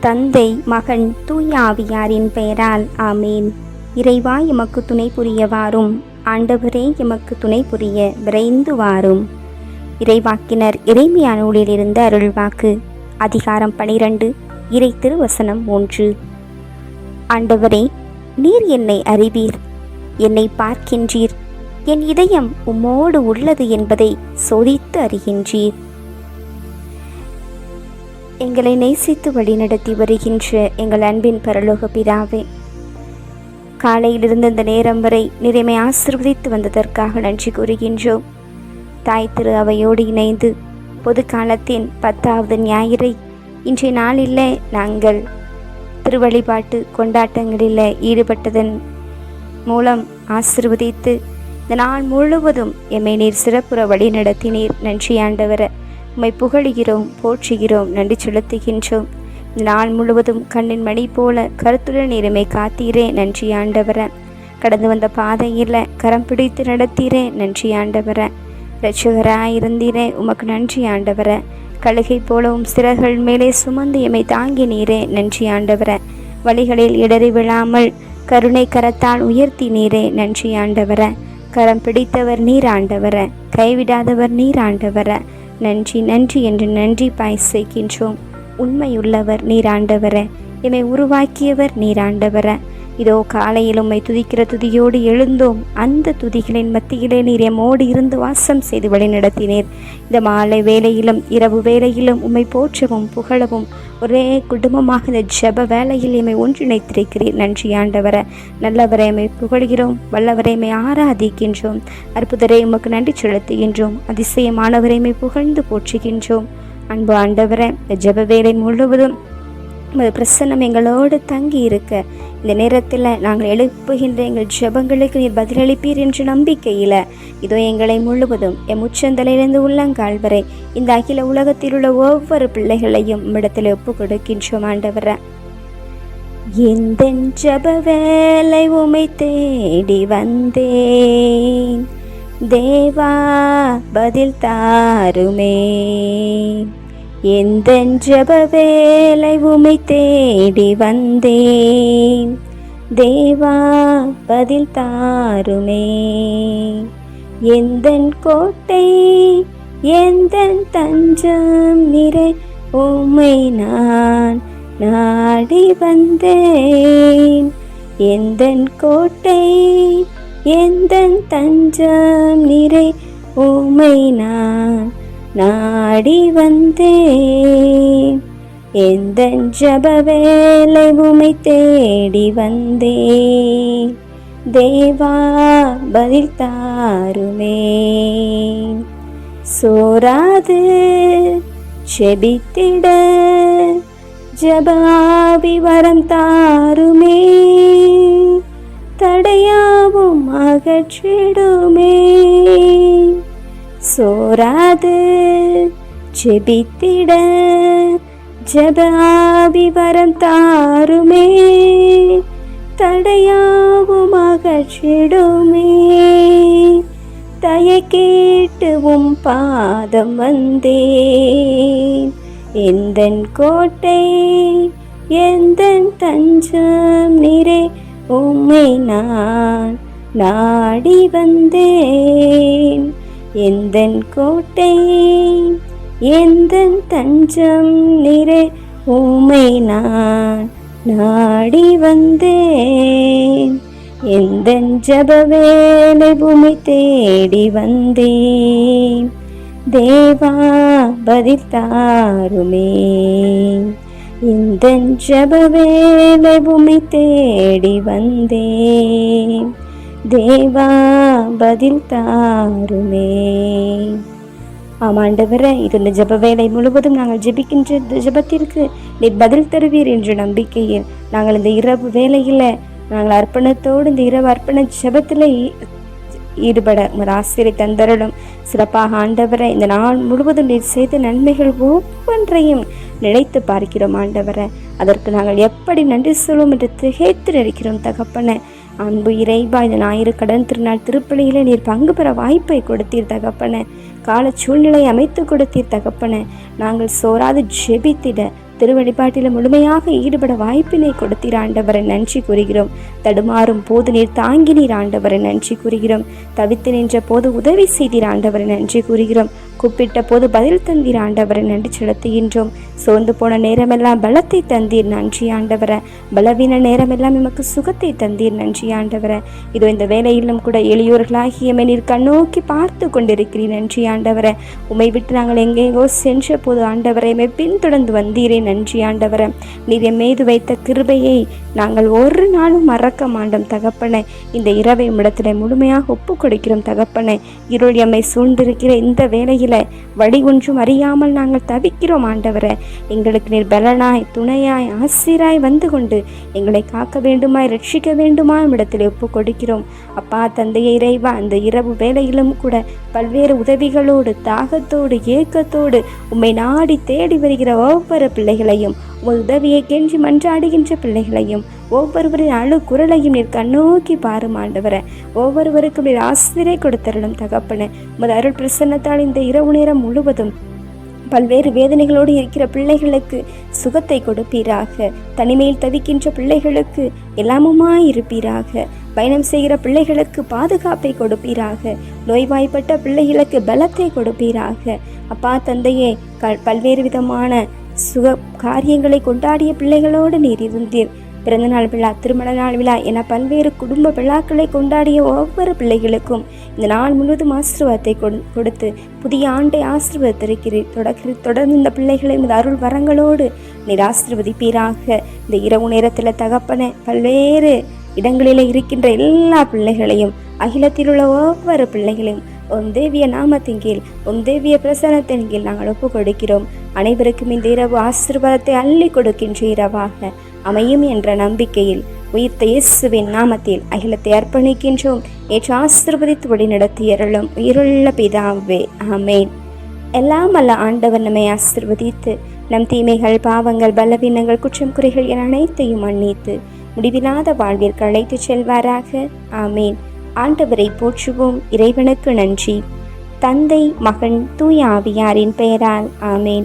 தந்தை மகன் தூய ஆவியாரின் பெயரால் ஆமீன். இறைவா எமக்கு துணை புரியவாறும் ஆண்டவரே எமக்கு துணை புரிய விரைந்து வாரும். இறைவாக்கினர் இறைமையா நூலிலிருந்து அருள்வாக்கு அதிகாரம் பனிரெண்டு இறை திருவசனம் மூன்று. ஆண்டவரே நீர் என்னை அறிவீர். என்னை பார்க்கின்றீர். என் இதயம் உம்மோடு உள்ளது என்பதை சோதித்து அறிகின்றீர். எங்களை நேசித்து வழிநடத்தி வருகின்ற எங்கள் அன்பின் பரலோக பிதாவே காலையிலிருந்து இந்த நேரம் வரை நிறைமை ஆசிர்வதித்து வந்ததற்காக நன்றி கூறுகின்றோம். தாய் திரு அவையோடு இணைந்து பொது காலத்தின் பத்தாவது ஞாயிறை இன்றைய நாளில் நாங்கள் திருவழிபாட்டு கொண்டாட்டங்களில் ஈடுபட்டதன் மூலம் ஆசிர்வதித்து இந்த நாள் முழுவதும் எம்மை நீர் சிறப்புற வழி நடத்தினீர் நன்றி ஆண்டவரை. உம்மை புகழுகிறோம் போற்றுகிறோம் நன்றி செலுத்துகின்றோம். நாள் முழுவதும் கண்ணின் மணி போல கருத்துடன் இருமை காத்தீரே நன்றி ஆண்டவர. கடந்து வந்த பாதையில் கரம் பிடித்து நடத்தீரே நன்றி ஆண்டவர. இரட்சகராயிருந்தீரே உமக்கு நன்றி ஆண்டவர. கழுகை போலவும் சிறர்கள் மேலே சுமந்து எமை தாங்கி நீரே நன்றி ஆண்டவர. வழிகளில் இடறி விழாமல் கருணை கரத்தால் உயர்த்தி நீரே நன்றி ஆண்டவர. கரம் பிடித்தவர் நீர் ஆண்டவர. கைவிடாதவர் நீர் ஆண்டவர. நன்றி நன்றி என்று நன்றி பாய் செய்கின்றோம் உண்மையுள்ளவர் நீராண்டவர எம்மை உருவாக்கியவர் நீர் இதோ காலையில் உம்மை துதிக்கிற துதியோடு எழுந்தோம். அந்த துதிகளின் மத்தியிலே நீர் எம்மோடு இருந்து வாசம் செய்து வழிநடத்தினீர். இந்த மாலை வேலையிலும் இரவு வேலையிலும் உம்மை போற்றவும் புகழவும் ஒரே குடும்பமாக இந்த ஜெப வேலையில் எம்மை ஒன்றிணைத்திருக்கிறீர். நன்றி ஆண்டவர. நல்லவரை எம்மை புகழ்கிறோம். வல்லவரை எம்மை ஆராதிக்கின்றோம். அற்புதரை உமக்கு நன்றி செலுத்துகின்றோம். அதிசயமானவரை எம்மை புகழ்ந்து போற்றுகின்றோம். அன்பு ஆண்டவரை இந்த ஜெப வேலை முழுவதும் பிரசன்னம் எங்களோடு தங்கி இருக்க இந்த நேரத்தில் நாங்கள் எழுப்புகின்ற எங்கள் ஜெபங்களுக்கு நீர் பதிலளிப்பீர் என்ற நம்பிக்கையில் இதோ எங்களை முழுவதும் எம் உச்சந்தலையிலிருந்து உள்ளங்கால் வரை இந்த அகில உலகத்தில் உள்ள ஒவ்வொரு பிள்ளைகளையும் உம்மிடத்தில் ஒப்பு கொடுக்கின்றோம் ஆண்டவர. எந்த ஜப வேலை உமை தேடி வந்தேன் தேவா பதில் தாருமே. எந்த ஜப வேலை உமை தேடி வந்தேன்? தேவா பதில் தாருமே. எந்த கோட்டை எந்த தஞ்சம் நிறை உமை நான் நாடி வந்தேன்? எந்த கோட்டை எந்த தஞ்சம் நிறை உமை நான் நாடி வந்தே எந்த ஜப வேலை உமை தேடி வந்தே தேவா பதில் தாருமே. சோராது செபித்திட ஜபாபி வரம் தாருமே. தடையாவும் அகற்றிடுமே. சோராது. ஜெபித்திட ஜபாபி வரம் தாருமே. தடையாவும் அகற்றிடுமே தய கேட்டு பாதம் வந்தேன். எந்தன் கோட்டை எந்தன் தஞ்சம் நிறை உம்மை நான் நாடி வந்தேன். எந்தன் கோட்டை எந்தன் தஞ்சம் நிறை உம்மை நான் நாடி வந்தேன். எந்தன் ஜப வேலை பூமி தேடி வந்தேன். தேவா பதில் தாருமே. இந்த ஜப வேலை பூமி தேடி வந்தேன். தேவா பதில் தாருமே. ஆமாண்டவரை இது இந்த ஜெப வேலை முழுவதும் நாங்கள் ஜெபிக்கின்ற இந்த ஜெபத்திற்கு நீர் பதில் தருவீர் என்ற நம்பிக்கையில் நாங்கள் இந்த இரவு வேலையில் நாங்கள் அர்ப்பணத்தோடு இந்த இரவு அர்ப்பண ஜெபத்தில் ஈ- ஈடுபட உமது ஆசிரியர் தந்தருளும். சிறப்பாக ஆண்டவரை இந்த நாள் முழுவதும் நீர் செய்த நன்மைகள் ஒவ்வொன்றையும் நினைத்து பார்க்கிறோம் ஆண்டவரை. அதற்கு நாங்கள் எப்படி நன்றி சொல்வோம் என்று திகைத்து நிற்கிறோம் தகப்பனை. அன்பு இறைபா இந்த ஞாயிறு கடன் திருநாள் திருப்பலியில நீர் பங்கு பெற வாய்ப்பை கொடுத்தீர் தகப்பன. கால சூழ்நிலை அமைத்து கொடுத்தீர் தகப்பன. நாங்கள் சோறாது ஜெபித்திட திருவழிபாட்டில் முழுமையாக ஈடுபட வாய்ப்பினை கொடுத்தீர் ஆண்டவரை நன்றி கூறுகிறோம். தடுமாறும் போது நீர் தாங்கி நீர் ஆண்டவரை நன்றி கூறுகிறோம். தவித்து நின்ற போது உதவி செய்தீர் ஆண்டவரை நன்றி கூறுகிறோம். கூப்பிட்ட போது பதில் தந்தீர் ஆண்டவரை நன்றி செலுத்துகின்றோம். சோர்ந்து போன நேரமெல்லாம் பலத்தை தந்தீர் நன்றி ஆண்டவரை. பலவீன நேரமெல்லாம் எமக்கு சுகத்தை தந்தீர் நன்றி ஆண்டவரை. இதோ இந்த வேலையிலும் கூட எளியோர்களாகிய நீர் கண்ணோக்கி பார்த்து கொண்டிருக்கிறீர் நன்றி ஆண்டவரை. உமை விட்டு நாங்கள் எங்கெங்கோ சென்ற போது ஆண்டவரை பின்தொடர்ந்து வந்தீரே நன்றி ஆண்டவரை. நீர் மீது வைத்த கிருபையை நாங்கள் ஒரு நாளும் மறக்க மாண்டோம் தகப்பனை. இந்த இரவை இடத்துல முழுமையாக ஒப்பு கொடுக்கிறோம் தகப்பனை. இருள் எம்மை சூழ்ந்திருக்கிற இந்த வேலையில் வழி ஒன்றும் அறியாமல் நாங்கள் தவிக்கிறோம் ஆண்டவரை. எங்களுக்கு நீர் பலனாய் துணையாய் ஆசிராய் வந்து கொண்டு எங்களை காக்க வேண்டுமாய் ரட்சிக்க வேண்டுமா இடத்தில் ஒப்பு கொடுக்கிறோம். அப்பா தந்தையை இறைவா அந்த இரவு வேலையிலும் கூட பல்வேறு உதவிகளோடு தாகத்தோடு ஏக்கத்தோடு உம்மை நாடி தேடி வருகிற ஒவ்வொரு பிள்ளைகளையும் உங்கள் உதவியை கெஞ்சி மன்றாடுகின்ற பிள்ளைகளையும் ஒவ்வொருவரின் அழு குரலையும் நீர் கண்ணோக்கி பாரும் ஆண்டவரை. ஒவ்வொருவருக்கும் நீர் ஆசிரியை கொடுத்தருளும் தகப்பன. உமது அருள் பிரசன்னத்தால் இந்த இரவு நேரம் முழுவதும் பல்வேறு வேதனைகளோடு இருக்கிற பிள்ளைகளுக்கு சுகத்தை கொடுப்பீராக. தனிமையில் தவிக்கின்ற பிள்ளைகளுக்கு எல்லாமுமாய் இருப்பீராக. பயணம் செய்கிற பிள்ளைகளுக்கு பாதுகாப்பை கொடுப்பீராக. நோய்வாய்ப்பட்ட பிள்ளைகளுக்கு பலத்தை கொடுப்பீராக. அப்பா தந்தையே க பல்வேறு விதமான சுக காரியங்களை கொண்டாடிய பிள்ளைகளோடு நீர் இருந்தீர். பிறந்தநாள் விழா திருமண நாள் விழா என பல்வேறு குடும்ப விழாக்களை கொண்டாடிய ஒவ்வொரு பிள்ளைகளுக்கும் இந்த நாள் முழுவதும் ஆசீர்வாதத்தை கொடுத்து புதிய ஆண்டை ஆசீர்வதித்திருக்கிறீர். தொடர் தொடர்ந்து இந்த பிள்ளைகளை இந்த அருள் வரங்களோடு நீர் ஆசீர்வதிப்பீராக. இந்த இரவு நேரத்தில் தகப்பன பல்வேறு இடங்களில் இருக்கின்ற எல்லா பிள்ளைகளையும் அகிலத்தில் உள்ள ஒவ்வொரு பிள்ளைகளையும் உம் தேவிய நாமத்தின் கீழ் உம் தேவிய பிரசனத்தின் கீழ் நாங்கள் ஒப்பு கொடுக்கிறோம் அனைவருக்கும் இந்த இரவு ஆசீர்வாதத்தை அள்ளி கொடுக்கின்ற இரவாக அமையும் என்ற நம்பிக்கையில் உயிர்த்த இயேசுவின் நாமத்தில் அகிலத்தை அர்ப்பணிக்கின்றோம். ஏற்று ஆசிர்வதித்து வழி நடத்தியருளும் உயிருள்ள பிதாவே ஆமேன். எல்லாம் அல்ல ஆண்டவர் நம்மை ஆசிர்வதித்து நம் தீமைகள் பாவங்கள் பலவீனங்கள் குற்றம் குறைகள் என அனைத்தையும் மன்னித்து முடிவில்லாத வாழ்விற்கு அழைத்துச் செல்வாராக ஆமேன். ஆண்டவரை போற்றுவோம். இறைவனுக்கு நன்றி. தந்தை மகன் தூய ஆவியாரின் பெயரால் ஆமேன்.